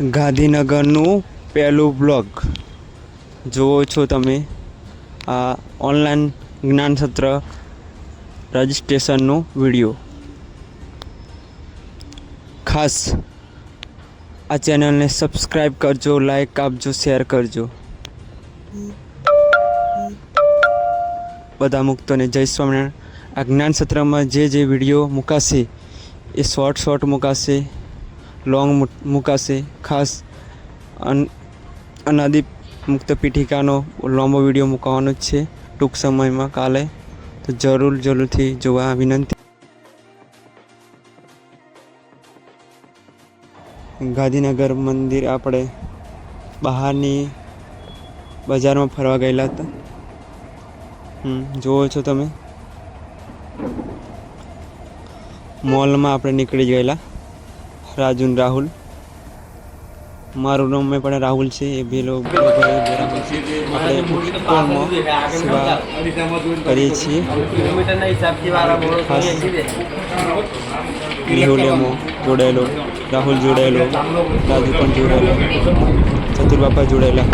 ગાંધીનગરનું પહેલું બ્લોગ. જુઓ છો તમે આ ઓનલાઈન જ્ઞાન સત્ર રજિસ્ટ્રેશનનો વીડિયો. ખાસ આ ચેનલને સબસ્ક્રાઈબ કરજો, લાઈક આપજો, શેર કરજો. બધા મુક્તોને જય સ્વામિનારાયણ. આ જ્ઞાન સત્રમાં જે જે વીડિયો મુકાશે એ શોર્ટ શોર્ટ મુકાશે. લોંગ મુકાશે. ખાસ અન, અનાદિ મુક્ત પીઠિકાનો લાંબો વીડિયો મૂકવાનો જ છે ટૂંક સમયમાં કાલે. તો જરૂર જરૂરથી જોવા વિનંતી. ગાંધીનગર મંદિર આપણે બહારની બજારમાં ફરવા ગયેલા હતા. જુઓ છો તમે? મોલમાં આપણે નીકળી ગયેલા. રાજુ ને રાહુલ. મારું નામ પણ રાહુલ છે. એ બે લોકો કરીએ છીએ. મેહુલ જોડાયેલો, રાહુલ જોડાયેલો, રાજુ પણ જોડાયેલો, ચતુર બાપા જોડાયેલા.